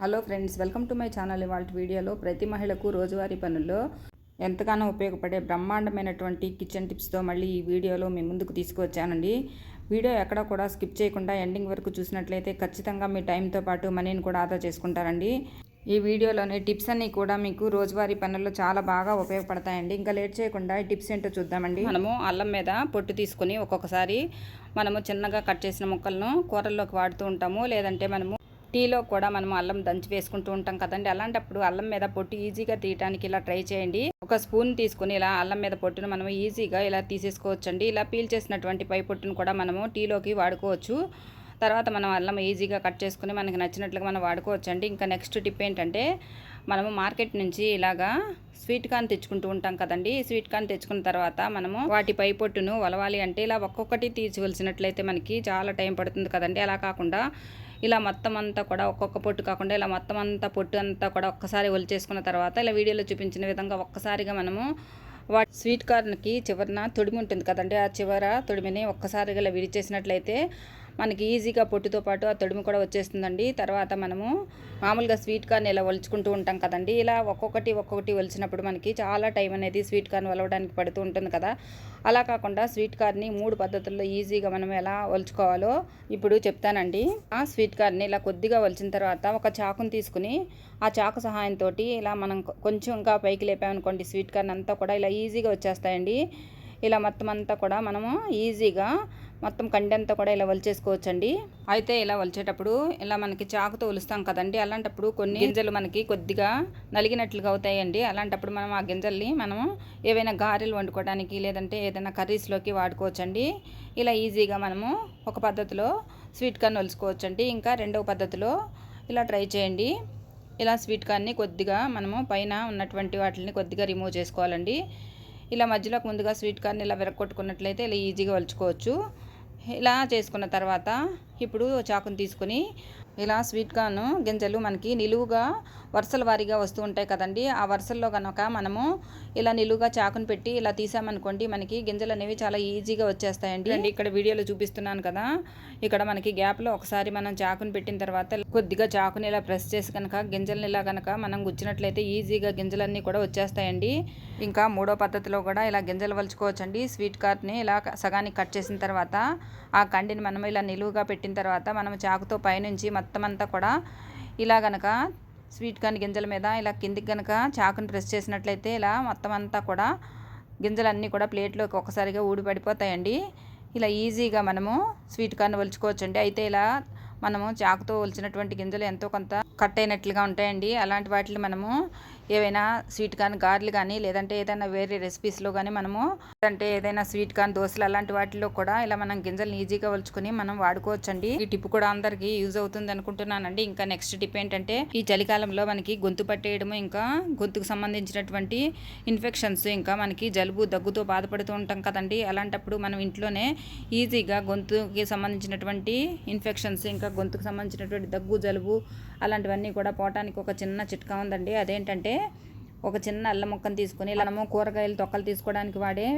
Hello friends welcome to my channel ఇవాళ వీడియోలో ప్రతి మహిళకు రోజువారీ పనుల్లో ఎంతగానో ఉపయోగపడే బ్రహ్మాండమైనటువంటి కిచెన్ టిప్స్తో మళ్ళీ ఈ వీడియోలో మీ ముందుకు తీసుకువచ్చానండి. వీడియో ఎక్కడ కూడా స్కిప్ చేయకుండా ఎండింగ్ వరకు చూసినట్లయితే ఖచ్చితంగా మీ టైంతో పాటు మనీని కూడా ఆదా చేసుకుంటారండి. ఈ వీడియోలోని టిప్స్ అన్నీ కూడా మీకు రోజువారీ పనుల్లో చాలా బాగా ఉపయోగపడతాయండి. ఇంకా లేట్ చేయకుండా ఈ టిప్స్ ఏంటో చూద్దామండి. మనము అల్లం మీద పొట్టు తీసుకుని ఒక్కొక్కసారి మనము చిన్నగా కట్ చేసిన ముక్కలను కూరల్లోకి వాడుతూ ఉంటాము. లేదంటే మనము టీలో కూడా మనం అల్లం దంచి వేసుకుంటూ ఉంటాం కదండి. అలాంటప్పుడు అల్లం మీద పొట్టు ఈజీగా తీయడానికి ఇలా ట్రై చేయండి. ఒక స్పూన్ తీసుకుని ఇలా అల్లం మీద పొట్టును మనం ఈజీగా ఇలా తీసేసుకోవచ్చండి. ఇలా పీల్ చేసినటువంటి పై పొట్టును కూడా మనము టీలోకి వాడుకోవచ్చు. తర్వాత మనం అల్లం ఈజీగా కట్ చేసుకుని మనకి నచ్చినట్లుగా మనం వాడుకోవచ్చు అండి ఇంకా నెక్స్ట్ టిప్ ఏంటంటే మనము మార్కెట్ నుంచి ఇలాగా స్వీట్ కార్న్ తెచ్చుకుంటూ ఉంటాం కదండి. స్వీట్ కార్న్ తెచ్చుకున్న తర్వాత మనము వాటి పై పొట్టును వలవాలి అంటే ఇలా ఒక్కొక్కటి తీసివలసినట్లయితే మనకి చాలా టైం పడుతుంది కదండి. అలా కాకుండా ఇలా మొత్తం అంతా కూడా ఒక్కొక్క పొట్టు కాకుండా ఇలా మొత్తం అంతా పొట్టు అంతా కూడా ఒక్కసారి ఒలిచేసుకున్న తర్వాత ఇలా వీడియోలో చూపించిన విధంగా ఒక్కసారిగా మనము వాటి స్వీట్ కార్న్కి చివరిన తొడిమి ఉంటుంది కదండి. ఆ చివర తొడిమిని ఒక్కసారిగా ఇలా విడిచేసినట్లయితే మనకి ఈజీగా పొట్టుతో పాటు ఆ తొడిమి కూడా వచ్చేస్తుందండి. తర్వాత మనము మామూలుగా స్వీట్ కార్న్ ఇలా ఒలుచుకుంటూ ఉంటాం కదండి. ఇలా ఒక్కొక్కటి ఒక్కొక్కటి ఒలిచినప్పుడు మనకి చాలా టైం అనేది స్వీట్ కార్న్ ఒలవడానికి పడుతూ ఉంటుంది కదా. అలా కాకుండా స్వీట్ కార్న్ని మూడు పద్ధతుల్లో ఈజీగా మనం ఎలా ఒలుచుకోవాలో ఇప్పుడు చెప్తానండి. ఆ స్వీట్ కార్న్ని ఇలా కొద్దిగా ఒలిచిన తర్వాత ఒక చాకుని తీసుకుని ఆ చాకు సహాయంతో ఇలా మనం కొంచెం ఇంకా పైకి లేపామనుకోండి స్వీట్ కార్న్ అంతా కూడా ఇలా ఈజీగా వచ్చేస్తాయండి. ఇలా మొత్తం అంతా కూడా మనము ఈజీగా మొత్తం కండెంతా కూడా ఇలా వలిచేసుకోవచ్చండి. అయితే ఇలా వలిచేటప్పుడు ఇలా మనకి చాకుతో ఒలుస్తాం కదండి అలాంటప్పుడు కొన్ని గింజలు మనకి కొద్దిగా నలిగినట్లుగా అవుతాయండి. అలాంటప్పుడు మనం ఆ గింజల్ని మనం ఏవైనా గారెలు వండుకోవడానికి లేదంటే ఏదైనా కర్రీస్లోకి వాడుకోవచ్చండి. ఇలా ఈజీగా మనము ఒక పద్ధతిలో స్వీట్ కార్న్ ఒలుచుకోవచ్చండి ఇంకా రెండవ పద్ధతిలో ఇలా ట్రై చేయండి. ఇలా స్వీట్ కార్న్ని కొద్దిగా మనము పైన ఉన్నటువంటి వాటిని కొద్దిగా రిమూవ్ చేసుకోవాలండి. ఇలా మధ్యలోకి ముందుగా స్వీట్ కార్న్ ఇలా విరగొట్టుకున్నట్లయితే ఇలా ఈజీగా వలుచుకోవచ్చు. ఇలా చేసుకున్న తర్వాత ఇప్పుడు చాకుని తీసుకుని ఇలా స్వీట్ కార్న్ గింజలు మనకి నిలువుగా వరుసల వారీగా వస్తూ ఉంటాయి కదండి. ఆ వరుసల్లో కనుక మనము ఇలా నిలువుగా చాకుని పెట్టి ఇలా తీసామనుకోండి మనకి గింజలు అనేవి చాలా ఈజీగా వచ్చేస్తాయండి. అండి ఇక్కడ వీడియోలో చూపిస్తున్నాను కదా. ఇక్కడ మనకి గ్యాప్లో ఒకసారి మనం చాకుని పెట్టిన తర్వాత కొద్దిగా చాకుని ఇలా ప్రెస్ చేసి కనుక గింజల్ని ఇలా కనుక మనం గుచ్చినట్లయితే ఈజీగా గింజలన్నీ కూడా వచ్చేస్తాయండి. ఇంకా మూడో పద్ధతిలో కూడా ఇలా గింజలు వలుచుకోవచ్చండి. స్వీట్ కార్ట్ని ఇలా సగానికి కట్ చేసిన తర్వాత ఆ కండిని మనం ఇలా నిలువుగా పెట్టిన తర్వాత మనం చాకుతో పైనుంచి మొత్తం అంతా కూడా ఇలా గనక స్వీట్ కార్న్ గింజల మీద ఇలా కిందికి కనుక చాకుని ప్రెస్ చేసినట్లయితే ఇలా మొత్తం అంతా కూడా గింజలన్నీ కూడా ప్లేట్లోకి ఒకసారిగా ఊడిపడిపోతాయండి. ఇలా ఈజీగా మనము స్వీట్ కార్న్ వలుచుకోవచ్చండి. అయితే ఇలా మనము చాకుతో వలిచినటువంటి గింజలు ఎంతో కొంత కట్ అయినట్లుగా ఉంటాయండి. అలాంటి వాటిని మనము ఏవైనా స్వీట్ కానీ గార్లు కానీ లేదంటే ఏదైనా వేరే రెసిపీస్లో కానీ మనము అంటే ఏదైనా స్వీట్ కానీ దోశలు అలాంటి వాటిలో కూడా ఇలా మనం గింజలను ఈజీగా వలుచుకొని మనం వాడుకోవచ్చండి. ఈ టిప్ కూడా అందరికీ యూజ్ అవుతుంది అనుకుంటున్నానండి. ఇంకా నెక్స్ట్ టిప్ ఏంటంటే ఈ చలికాలంలో మనకి గొంతు పట్టేయడము ఇంకా గొంతుకు సంబంధించినటువంటి ఇన్ఫెక్షన్స్ ఇంకా మనకి జలుబు దగ్గుతో బాధపడుతూ ఉంటాం కదండి. అలాంటప్పుడు మనం ఇంట్లోనే ఈజీగా గొంతుకి సంబంధించినటువంటి ఇన్ఫెక్షన్స్ ఇంకా గొంతుకు సంబంధించినటువంటి దగ్గు జలుబు అలాంటివన్నీ కూడా పోవటానికి ఒక చిన్న చిట్కా ఉందండి. అదేంటంటే ఒక చిన్న అల్లం ముక్కను తీసుకొని మనము కూరగాయలు తొక్కలు తీసుకోవడానికి వాడే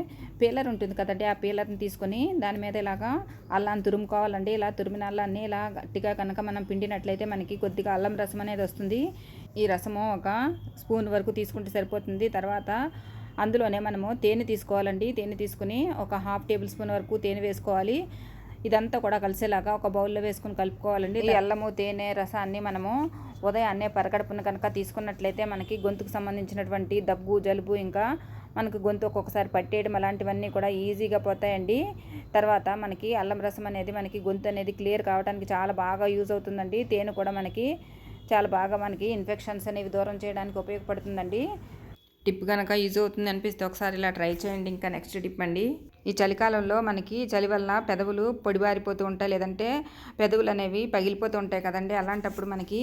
పీలర్ ఉంటుంది కదండి ఆ పీలర్ని తీసుకొని దాని మీద ఇలాగా అల్లాన్ని తురుముకోవాలండి. ఇలా తురిమిన అల్లాన్ని ఇలా గట్టిగా కనుక మనం పిండినట్లయితే మనకి కొద్దిగా అల్లం రసం అనేది వస్తుంది. ఈ రసము ఒక స్పూన్ వరకు తీసుకుంటే సరిపోతుంది. తర్వాత అందులోనే మనము తేనె తీసుకోవాలండి. తేనె తీసుకుని ఒక హాఫ్ టేబుల్ స్పూన్ వరకు తేనె వేసుకోవాలి. ఇదంతా కూడా కలిసేలాగా ఒక బౌల్లో వేసుకుని కలుపుకోవాలండి. ఈ అల్లము తేనె రసాన్ని మనము ఉదయాన్నే పరగడుపున కనుక తీసుకున్నట్లయితే మనకి గొంతుకు సంబంధించినటువంటి దగ్గు జలుబు ఇంకా మనకు గొంతు ఒక్కొక్కసారి పట్టేయడం అలాంటివన్నీ కూడా ఈజీగా పోతాయండి. తర్వాత మనకి అల్లం రసం అనేది మనకి గొంతు అనేది క్లియర్ కావడానికి చాలా బాగా యూజ్ అవుతుందండి. తేనె కూడా మనకి చాలా బాగా మనకి ఇన్ఫెక్షన్స్ అనేవి దూరం చేయడానికి ఉపయోగపడుతుందండి. టిప్ కనుక యూజ్ అవుతుంది అనిపిస్తే ఒకసారి ఇలా ట్రై చేయండి. ఇంకా నెక్స్ట్ టిప్ అండి. ఈ చలికాలంలో మనకి చలి వల్ల పెదవులు పొడిబారిపోతూ ఉంటాయి. లేదంటే పెదవులు అనేవి పగిలిపోతూ ఉంటాయి కదండి. అలాంటప్పుడు మనకి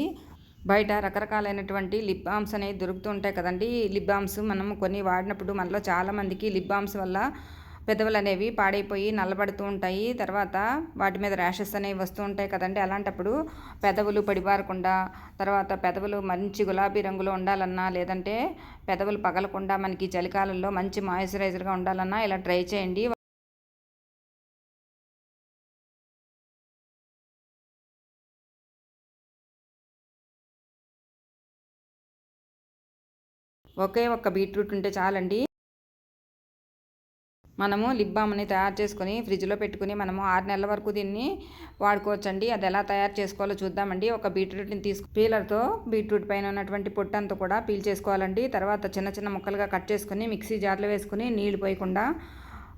బయట రకరకాలైనటువంటి లిప్ బామ్స్ అనేవి దొరుకుతూ ఉంటాయి కదండి. లిప్ బామ్స్ మనం కొన్ని వాడినప్పుడు మనలో చాలామందికి లిప్ బామ్స్ వల్ల పెదవులు అనేవి పాడైపోయి నల్లబడుతూ ఉంటాయి. తర్వాత వాటి మీద ర్యాషెస్ అనేవి వస్తూ ఉంటాయి కదండి. అలాంటప్పుడు పెదవులు పడిబారకుండా తర్వాత పెదవులు మంచి గులాబీ రంగులో ఉండాలన్నా లేదంటే పెదవులు పగలకుండా మనకి చలికాలంలో మంచి మాయిశ్చరైజర్గా ఉండాలన్నా ఇలా ట్రై చేయండి. ఒకే ఒక్క బీట్రూట్ ఉంటే చాలండి. మనము లిప్ బామ్ని తయారు చేసుకుని ఫ్రిడ్జ్లో పెట్టుకుని మనము ఆరు నెలల వరకు దీన్ని వాడుకోవచ్చండి. అది ఎలా తయారు చేసుకోవాలో చూద్దామండి. ఒక బీట్రూట్ని తీసుకు పీలర్తో బీట్రూట్ పైన ఉన్నటువంటి పొట్టంతా కూడా పీల్ చేసుకోవాలండి. తర్వాత చిన్న చిన్న ముక్కలుగా కట్ చేసుకుని మిక్సీ జార్లో వేసుకుని నీళ్ళు పోయకుండా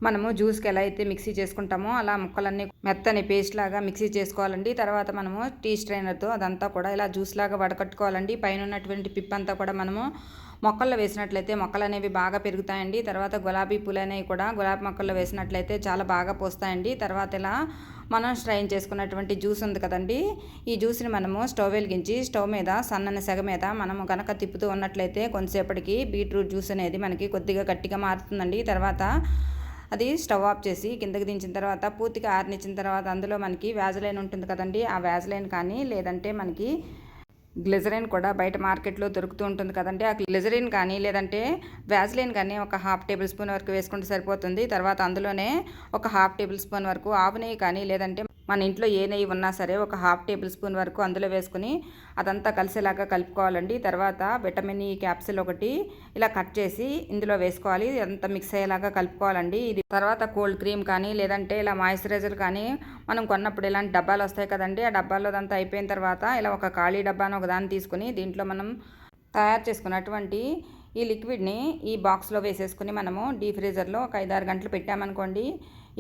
మనము జ్యూస్కి ఎలా అయితే మిక్సీ చేసుకుంటామో అలా ముక్కలన్నీ మెత్తని పేస్ట్ లాగా మిక్సీ చేసుకోవాలండి. తర్వాత మనము టీ స్ట్రైనర్తో అదంతా కూడా ఇలా జ్యూస్ లాగా వడకట్టుకోవాలండి. పైన ఉన్నటువంటి పిప్ అంతా కూడా మనము మొక్కల్లో వేసినట్లయితే మొక్కలు అనేవి బాగా పెరుగుతాయండి. తర్వాత గులాబీ పూలు అనేవి కూడా గులాబీ మొక్కల్లో వేసినట్లయితే చాలా బాగా పోస్తాయండి. తర్వాత ఇలా మనం స్ట్రైన్ చేసుకున్నటువంటి జ్యూస్ ఉంది కదండి. ఈ జ్యూస్ని మనము స్టవ్ వెలిగించి స్టవ్ మీద సన్నని సెగ మీద మనము కనుక తిప్పుతూ ఉన్నట్లయితే కొంతసేపటికి బీట్రూట్ జ్యూస్ అనేది మనకి కొద్దిగా గట్టిగా మారుతుందండి. తర్వాత అది స్టవ్ ఆఫ్ చేసి కిందకి దించిన తర్వాత పూర్తిగా ఆరినిచ్చిన తర్వాత అందులో మనకి వ్యాజలైన్ ఉంటుంది కదండి. ఆ వ్యాజలైన్ కానీ లేదంటే మనకి గ్లిజరిన్ కూడా బయట మార్కెట్లో దొరుకుతూ ఉంటుంది కదండి. ఆ గ్లిజరిన్ కానీ లేదంటే వ్యాజ్లిన్ కానీ ఒక హాఫ్ టేబుల్ స్పూన్ వరకు వేసుకుంటే సరిపోతుంది. తర్వాత అందులోనే ఒక హాఫ్ టేబుల్ స్పూన్ వరకు ఆవు నెయ్యి కానీ లేదంటే మన ఇంట్లో ఏ నెయ్యి ఉన్నా సరే ఒక హాఫ్ టేబుల్ స్పూన్ వరకు అందులో వేసుకుని అదంతా కలిసేలాగా కలుపుకోవాలండి. తర్వాత విటమిన్ ఈ క్యాప్సిల్ ఒకటి ఇలా కట్ చేసి ఇందులో వేసుకోవాలి. అంతా మిక్స్ అయ్యేలాగా కలుపుకోవాలండి. ఇది తర్వాత కోల్డ్ క్రీమ్ కానీ లేదంటే ఇలా మాయిశ్చరైజర్ కానీ మనం కొన్నప్పుడు ఇలాంటి డబ్బాలు వస్తాయి కదండి. ఆ డబ్బాలో అదంతా అయిపోయిన తర్వాత ఇలా ఒక ఖాళీ డబ్బాను ఒక దాన్ని తీసుకుని దీంట్లో మనం తయారు చేసుకున్నటువంటి ఈ లిక్విడ్ని ఈ బాక్స్లో వేసేసుకుని మనము డీ ఫ్రీజర్లో ఒక ఐదారు గంటలు పెట్టామనుకోండి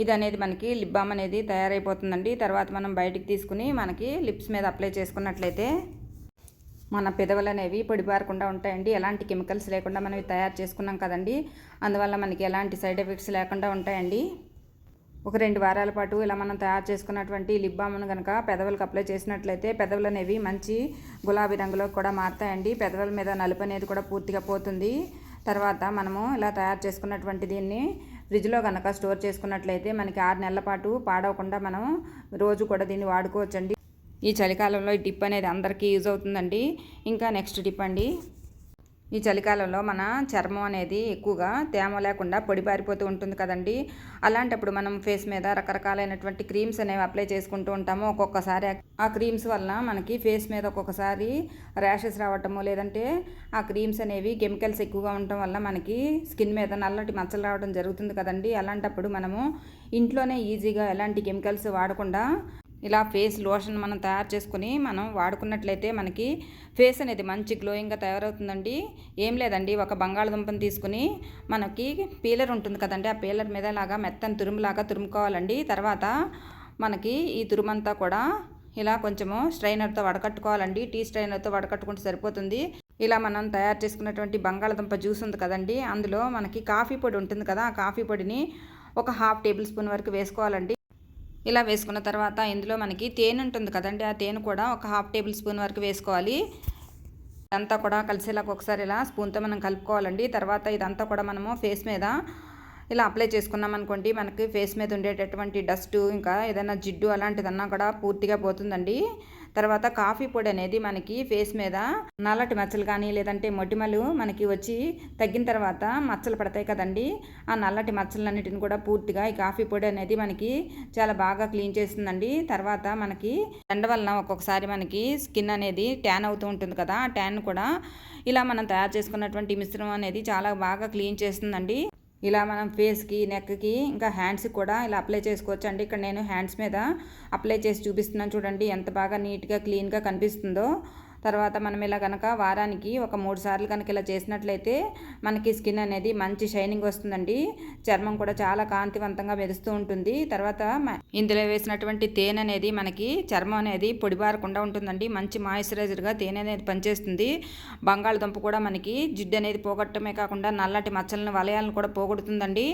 ఇది అనేది మనకి లిప్ బామ్ అనేది తయారైపోతుందండి. తర్వాత మనం బయటికి తీసుకుని మనకి లిప్స్ మీద అప్లై చేసుకున్నట్లయితే మన పెదవులు అనేవి పొడిబారకుండా ఉంటాయండి. ఎలాంటి కెమికల్స్ లేకుండా మనం తయారు చేసుకున్నాం కదండి. అందువల్ల మనకి ఎలాంటి సైడ్ ఎఫెక్ట్స్ లేకుండా ఉంటాయండి. ఒక రెండు వారాల పాటు ఇలా మనం తయారు చేసుకున్నటువంటి లిప్ బామ్ను కనుక పెదవులకు అప్లై చేసినట్లయితే పెదవులు అనేవి మంచి గులాబీ రంగులో కూడా మారుతాయండి. పెదవుల మీద నలుపు అనేది కూడా పూర్తిగా పోతుంది. తర్వాత మనము ఇలా తయారు చేసుకున్నటువంటి దీన్ని ఫ్రిడ్జ్లో కనుక స్టోర్ చేసుకున్నట్లయితే మనకి ఆరు నెలల పాటు పాడవకుండా మనం రోజు కూడా దీన్ని వాడుకోవచ్చండి. ఈ చలికాలంలో ఈ టిప్ అనేది అందరికీ యూజ్ అవుతుందండి. ఇంకా నెక్స్ట్ టిప్ అండి. ఈ చలికాలంలో మన చర్మం అనేది ఎక్కువగా తేమ లేకుండా పొడిపారిపోతూ ఉంటుంది కదండి. అలాంటప్పుడు మనం ఫేస్ మీద రకరకాలైనటువంటి క్రీమ్స్ అనేవి అప్లై చేసుకుంటూ ఉంటాము. ఒక్కొక్కసారి ఆ క్రీమ్స్ వల్ల మనకి ఫేస్ మీద ఒక్కొక్కసారి ర్యాషెస్ రావటము లేదంటే ఆ క్రీమ్స్ అనేవి కెమికల్స్ ఎక్కువగా ఉండటం వల్ల మనకి స్కిన్ మీద నల్లటి మచ్చలు రావడం జరుగుతుంది కదండి. అలాంటప్పుడు మనము ఇంట్లోనే ఈజీగా ఎలాంటి కెమికల్స్ వాడకుండా ఇలా ఫేస్ లోషన్ మనం తయారు చేసుకుని మనం వాడుకున్నట్లయితే మనకి ఫేస్ అనేది మంచి గ్లోయింగ్గా తయారవుతుందండి. ఏం లేదండి ఒక బంగాళదుంపని తీసుకుని మనకి పీలర్ ఉంటుంది కదండి ఆ పీలర్ మీద లాగా మెత్తని తురుములాగా తురుముకోవాలండి. తర్వాత మనకి ఈ తురుమంతా కూడా ఇలా కొంచెము స్ట్రైనర్తో వడకట్టుకోవాలండి. టీ స్ట్రైనర్తో వడకట్టుకుంటే సరిపోతుంది. ఇలా మనం తయారు చేసుకున్నటువంటి బంగాళదుంప జ్యూస్ ఉంది కదండి అందులో మనకి కాఫీ పొడి ఉంటుంది కదా ఆ కాఫీ పొడిని ఒక హాఫ్ టేబుల్ స్పూన్ వరకు వేసుకోవాలండి. ఇలా వేసుకున్న తర్వాత ఇందులో మనకి తేనె ఉంటుంది కదండి ఆ తేనె కూడా ఒక హాఫ్ టేబుల్ స్పూన్ వరకు వేసుకోవాలి. ఇదంతా కూడా కలిసేలాగా ఒకసారి ఇలా స్పూన్తో మనం కలుపుకోవాలండి. తర్వాత ఇదంతా కూడా మనము ఫేస్ మీద ఇలా అప్లై చేసుకున్నాం అనుకోండి మనకి ఫేస్ మీద ఉండేటటువంటి డస్ట్ ఇంకా ఏదైనా జిడ్డు అలాంటిదన్నా కూడా పూర్తిగా పోతుందండి. తర్వాత కాఫీ పొడి అనేది మనకి ఫేస్ మీద నల్లటి మచ్చలు కానీ లేదంటే మొటిమలు మనకి వచ్చి తగ్గిన తర్వాత మచ్చలు పడతాయి కదండి. ఆ నల్లటి మచ్చలన్నిటిని కూడా పూర్తిగా ఈ కాఫీ పొడి అనేది మనకి చాలా బాగా క్లీన్ చేస్తుందండి. తర్వాత మనకి ఎండ వలన ఒక్కొక్కసారి మనకి స్కిన్ అనేది ట్యాన్ అవుతూ ఉంటుంది కదా. ఆ ట్యాన్ కూడా ఇలా మనం తయారు చేసుకున్నటువంటి మిశ్రమం అనేది చాలా బాగా క్లీన్ చేస్తుందండి. ఇలా మనం ఫేస్కి నెక్కి ఇంకా హ్యాండ్స్కి కూడా ఇలా అప్లై చేసుకోవచ్చు. అండి ఇక్కడ నేను హ్యాండ్స్ మీద అప్లై చేసి చూపిస్తున్నాను చూడండి ఎంత బాగా నీట్గా క్లీన్గా కనిపిస్తుందో. తర్వాత మనం ఇలా కనుక వారానికి ఒక మూడు సార్లు కనుక ఇలా చేసినట్లయితే మనకి స్కిన్ అనేది మంచి షైనింగ్ వస్తుందండి. చర్మం కూడా చాలా కాంతివంతంగా మెరుస్తూ ఉంటుంది. తర్వాత ఇందులో వేసినటువంటి తేనె అనేది మనకి చర్మం అనేది పొడిబారకుండా ఉంటుందండి. మంచి మాయిశ్చరైజర్గా తేనె అనేది పనిచేస్తుంది. బంగాళదుంప కూడా మనకి జిడ్డు అనేది పోగొట్టమే కాకుండా నల్లటి మచ్చలను వలయాలను కూడా పోగొడుతుందండి.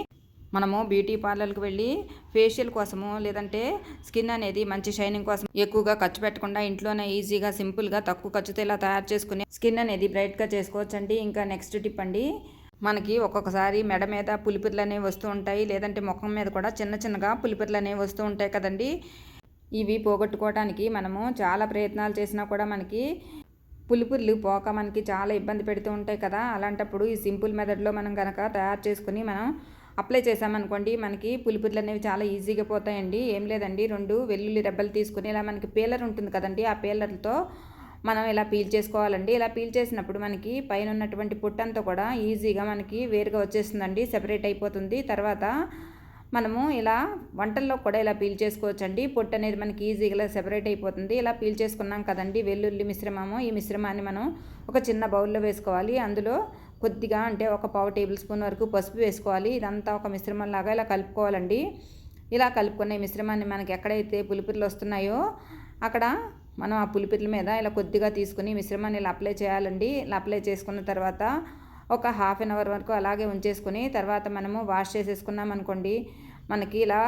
మనము బ్యూటీ పార్లర్కి వెళ్ళి ఫేషియల్ కోసము లేదంటే స్కిన్ అనేది మంచి షైనింగ్ కోసం ఎక్కువగా ఖర్చు పెట్టకుండా ఇంట్లోనే ఈజీగా సింపుల్గా తక్కువ ఖర్చుతో ఇలా తయారు చేసుకుని స్కిన్ అనేది బ్రైట్గా చేసుకోవచ్చండి. ఇంకా నెక్స్ట్ టిప్ అండి. మనకి ఒక్కొక్కసారి మెడ మీద పులిపిర్లు అనేవి వస్తూ ఉంటాయి. లేదంటే ముఖం మీద కూడా చిన్న చిన్నగా పులిపిర్లు అనేవి వస్తూ ఉంటాయి కదండి. ఇవి పోగొట్టుకోవడానికి మనము చాలా ప్రయత్నాలు చేసినా కూడా మనకి పులిపుర్లు పోక మనకి చాలా ఇబ్బంది పెడుతూ ఉంటాయి కదా. అలాంటప్పుడు ఈ సింపుల్ మెథడ్లో మనం కనుక తయారు చేసుకుని మనం అప్లై చేసామనుకోండి మనకి పులిపుర్లు అనేవి చాలా ఈజీగా పోతాయండి. ఏం లేదండి రెండు వెల్లుల్లి రెబ్బలు తీసుకుని ఇలా మనకి పీలర్ ఉంటుంది కదండి ఆ పీలర్తో మనం ఇలా పీల్ చేసుకోవాలండి. ఇలా పీల్ చేసినప్పుడు మనకి పైన ఉన్నటువంటి పుట్టంతా కూడా ఈజీగా మనకి వేరుగా వచ్చేస్తుందండి సెపరేట్ అయిపోతుంది. తర్వాత మనము ఇలా వంటల్లో కూడా ఇలా పీల్ చేసుకోవచ్చండి. పొట్టు అనేది మనకి ఈజీగా సెపరేట్ అయిపోతుంది. ఇలా పీల్ చేసుకున్నాం కదండి వెల్లుల్లి మిశ్రమము ఈ మిశ్రమాన్ని మనం ఒక చిన్న బౌల్లో వేసుకోవాలి. అందులో కొద్దిగా అంటే ఒక పావు టేబుల్ స్పూన్ వరకు పసుపు వేసుకోవాలి. ఇదంతా ఒక మిశ్రమంలాగా ఇలా కలుపుకోవాలండి. ఇలా కలుపుకున్న ఈ మిశ్రమాన్ని మనకి ఎక్కడైతే పులిపిర్లు వస్తున్నాయో అక్కడ మనం ఆ పులిపిర్ల మీద ఇలా కొద్దిగా తీసుకుని మిశ్రమాన్ని ఇలా అప్లై చేయాలండి. ఇలా అప్లై చేసుకున్న తర్వాత ఒక హాఫ్ అన్ అవర్ వరకు అలాగే ఉంచేసుకుని తర్వాత మనము వాష్ చేసేసుకున్నాం అనుకోండి మనకి ఇలా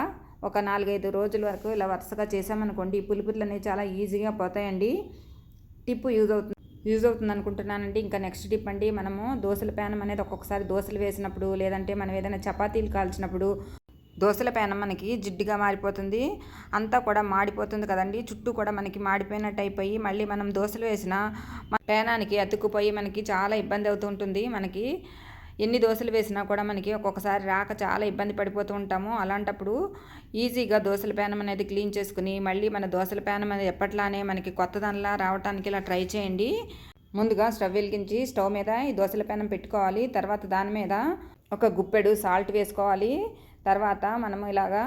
ఒక నాలుగైదు రోజుల వరకు ఇలా వరుసగా చేసామనుకోండి పులిపిర్లు అనేవి చాలా ఈజీగా పోతాయండి. టిప్పు యూజ్ అవుతుంది. యూజ్ అవుతుంది అనుకుంటున్నానండి. ఇంకా నెక్స్ట్ టిప్ అండి మనము దోశల ప్యానం అనేది ఒక్కొక్కసారి దోశలు వేసినప్పుడు లేదంటే మనం ఏదైనా చపాతీలు కాల్చినప్పుడు దోశల పేనం మనకి జిడ్డుగా మారిపోతుంది. అంతా కూడా మాడిపోతుంది కదండి. చుట్టూ కూడా మనకి మాడిపోయినట్టు అయిపోయి మళ్ళీ మనం దోశలు వేసిన పేనానికి అతుక్కుపోయి మనకి చాలా ఇబ్బంది అవుతుంటుంది మనకి ఎన్ని దోశలు వేసినా కూడా మనకి ఒక్కొక్కసారి రాక చాలా ఇబ్బంది పడిపోతూ ఉంటాము. అలాంటప్పుడు ఈజీగా దోశల పేనం అనేది క్లీన్ చేసుకుని మళ్ళీ మన దోశల పేనం అనేది ఎప్పట్లానే మనకి కొత్తదనలా రావడానికి ఇలా ట్రై చేయండి. ముందుగా స్టవ్ వెలిగించి స్టవ్ మీద ఈ దోశల పేనం పెట్టుకోవాలి. తర్వాత దాని మీద ఒక గుప్పెడు సాల్ట్ వేసుకోవాలి. తర్వాత మనము ఇలాగా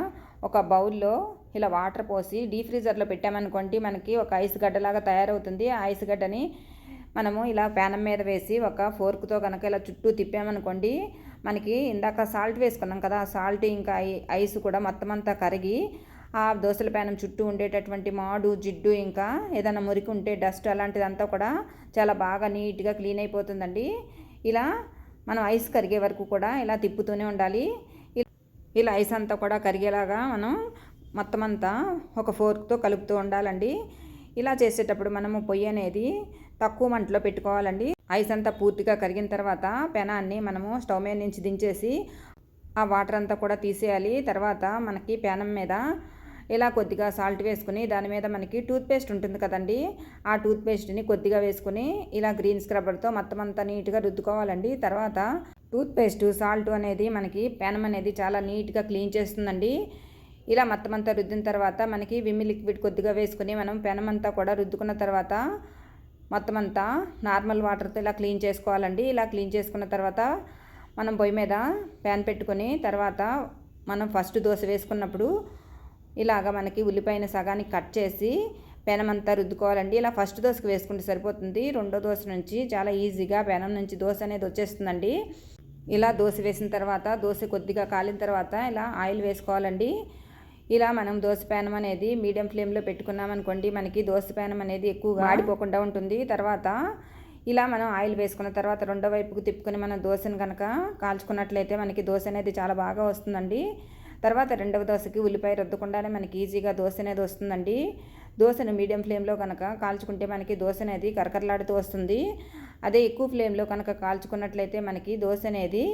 ఒక బౌల్లో ఇలా వాటర్ పోసి డీ ఫ్రీజర్లో పెట్టామనుకోండి మనకి ఒక ఐస్ గడ్డలాగా తయారవుతుంది. ఆ ఐస్ గడ్డని మనము ఇలా ప్యానం మీద వేసి ఒక ఫోర్క్తో కనుక ఇలా చుట్టూ తిప్పామనుకోండి మనకి ఇందాక సాల్ట్ వేసుకున్నాం కదా సాల్ట్ ఇంకా ఐస్ కూడా మొత్తం అంతా కరిగి ఆ దోశల ప్యానం చుట్టూ ఉండేటటువంటి మాడు జిడ్డు ఇంకా ఏదైనా మురికి ఉంటే డస్ట్ అలాంటిదంతా కూడా చాలా బాగా నీట్గా క్లీన్ అయిపోతుందండి. ఇలా మనం ఐస్ కరిగే వరకు కూడా ఇలా తిప్పుతూనే ఉండాలి. ఇలా ఐస్ అంతా కూడా కరిగేలాగా మనం మొత్తం అంతా ఒక ఫోర్క్తో కలుపుతూ ఉండాలండి. ఇలా చేసేటప్పుడు మనము పొయ్యి అనేది తక్కువ మంటలో పెట్టుకోవాలండి. ఐస్ అంతా పూర్తిగా కరిగిన తర్వాత పెనాన్ని మనము స్టవ్ మీద నుంచి దించేసి ఆ వాటర్ అంతా కూడా తీసేయాలి. తర్వాత మనకి పెనం మీద ఇలా కొద్దిగా సాల్ట్ వేసుకుని దాని మీద మనకి టూత్పేస్ట్ ఉంటుంది కదండి. ఆ టూత్పేస్ట్ని కొద్దిగా వేసుకుని ఇలా గ్రీన్ స్క్రబ్బర్తో మొత్తం అంతా నీట్గా రుద్దుకోవాలండి. తర్వాత టూత్పేస్ట్ సాల్ట్ అనేది మనకి పెనం అనేది చాలా నీట్గా క్లీన్ చేస్తుందండి. ఇలా మొత్తం అంతా రుద్దిన తర్వాత మనకి విమ్ లిక్విడ్ కొద్దిగా వేసుకుని మనం పెనం అంతా కూడా రుద్దుకున్న తర్వాత మొత్తం అంతా నార్మల్ వాటర్తో ఇలా క్లీన్ చేసుకోవాలండి. ఇలా క్లీన్ చేసుకున్న తర్వాత మనం పొయ్యి మీద ప్యాన్ పెట్టుకొని తర్వాత మనం ఫస్ట్ దోశ వేసుకున్నప్పుడు ఇలాగ మనకి ఉల్లిపాయన సగానికి కట్ చేసి పెనమంతా రుద్దుకోవాలండి. ఇలా ఫస్ట్ దోశకు వేసుకుంటే సరిపోతుంది. రెండో దోశ నుంచి చాలా ఈజీగా పెనం నుంచి దోశ అనేది వచ్చేస్తుందండి. ఇలా దోశ వేసిన తర్వాత దోశ కొద్దిగా కాలిన తర్వాత ఇలా ఆయిల్ వేసుకోవాలండి. ఇలా మనం దోశ పేనం అనేది మీడియం ఫ్లేమ్లో పెట్టుకున్నాం అనుకోండి మనకి దోశ పేనం అనేది ఎక్కువగా ఆడిపోకుండా ఉంటుంది. తర్వాత ఇలా మనం ఆయిల్ వేసుకున్న తర్వాత రెండో వైపుకు తిప్పుకొని మనం దోశను కనుక కాల్చుకున్నట్లయితే మనకి దోశ అనేది చాలా బాగా వస్తుందండి. తర్వాత రెండవ దోశకి ఉల్లిపాయ రుద్దకుండానే మనకి ఈజీగా దోశ అనేది వస్తుందండి. దోశను మీడియం ఫ్లేమ్లో కనుక కాల్చుకుంటే మనకి దోశ అనేది కరకరలాడుతూ వస్తుంది. అదే ఎక్కువ ఫ్లేమ్లో కనుక కాల్చుకున్నట్లయితే మనకి దోశ అనేది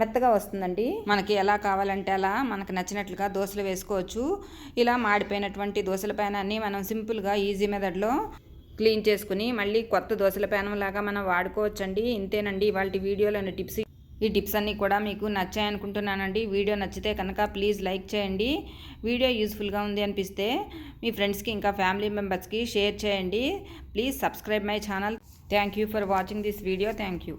మెత్తగా వస్తుందండి. మనకి ఎలా కావాలంటే అలా మనకు నచ్చినట్లుగా దోశలు వేసుకోవచ్చు. ఇలా మాడిపోయినటువంటి దోశల పైన మనం సింపుల్గా ఈజీ మెథడ్లో క్లీన్ చేసుకుని మళ్ళీ కొత్త దోశల పేనం లాగా మనం వాడుకోవచ్చండి. ఇంతేనండి ఇవాళ వీడియోలోని టిప్స్. ఈ టిప్స్ అన్నీ కూడా మీకు నచ్చాయనుకుంటున్నానండి. వీడియో నచ్చితే కనుక ప్లీజ్ లైక్ చేయండి. వీడియో యూస్ఫుల్గా ఉంది అనిపిస్తే మీ ఫ్రెండ్స్కి ఇంకా ఫ్యామిలీ మెంబర్స్కి షేర్ చేయండి. Please subscribe my channel. Thank you for watching this video. Thank you.